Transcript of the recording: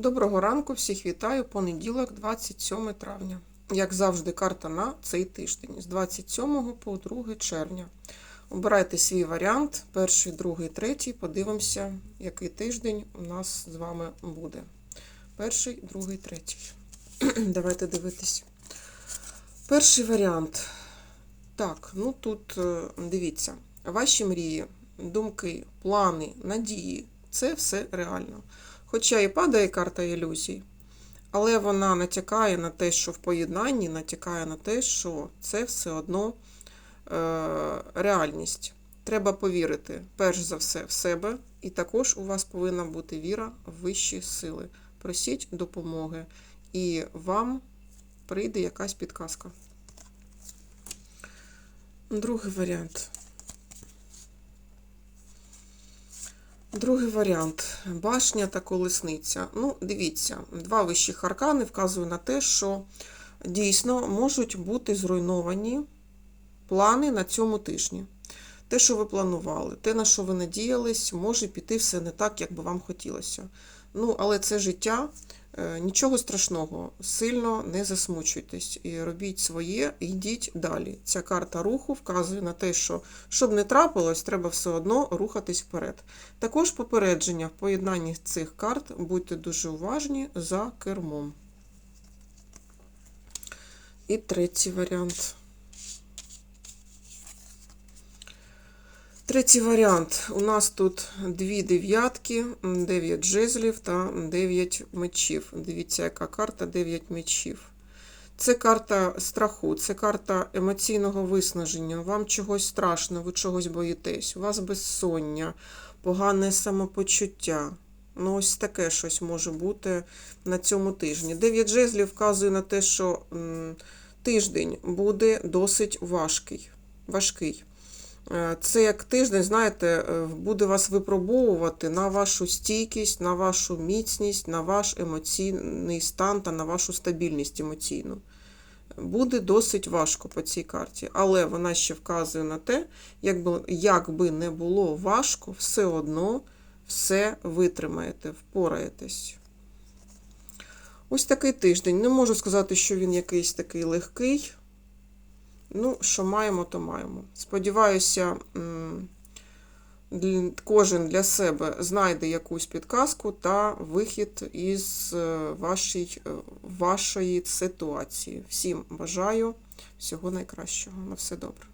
Доброго ранку, всіх вітаю. Понеділок, 27 травня. Як завжди, карта на цей тиждень з 27 по 2 червня. Обирайте свій варіант, перший, другий, третій. Подивимося, який тиждень у нас з вами буде. Перший, другий, третій. Давайте дивитись. Перший варіант. Так, ну тут е, дивіться, ваші мрії, думки, плани, надії це все реально. Хоча і падає карта ілюзій, але вона натякає на те, що в поєднанні натякає на те, що це все одно е, реальність. Треба повірити, перш за все, в себе, і також у вас повинна бути віра в вищі сили. Просіть допомоги, і вам прийде якась підказка. Другий варіант. Другий варіант башня та колесниця. Ну, дивіться, два вищих аркани вказують на те, що дійсно можуть бути зруйновані плани на цьому тижні. Те, що ви планували, те, на що ви надіялись, може піти все не так, як би вам хотілося. Ну, але це життя, нічого страшного, сильно не засмучуйтесь і робіть своє, йдіть далі. Ця карта руху вказує на те, що щоб не трапилось, треба все одно рухатись вперед. Також попередження в поєднанні цих карт будьте дуже уважні за кермом. І третій варіант. Третій варіант. У нас тут дві дев'ятки, 9 жезлів та 9 мечів. Дивіться, яка карта 9 мечів. Це карта страху, це карта емоційного виснаження. Вам чогось страшно, ви чогось боїтесь, у вас безсоння, погане самопочуття. Ну, ось таке щось може бути на цьому тижні. Дев'ять жезлів вказує на те, що тиждень буде досить важкий. важкий. Е, Це як тиждень, знаєте, е, буде вас випробовувати на вашу стійкість, на вашу міцність, на ваш емоційний стан та на вашу стабільність емоційну. Буде досить важко по цій карті, але вона ще вказує на те, як би, як би не було важко, все одно все витримаєте, впораєтесь. Ось такий тиждень. Не можу сказати, що він якийсь такий легкий. Ну, що маємо, то маємо. Сподіваюся, кожен для себе знайде якусь підказку та вихід із е, вашій, е, вашої ситуації. Всім бажаю всього найкращого. На все добре.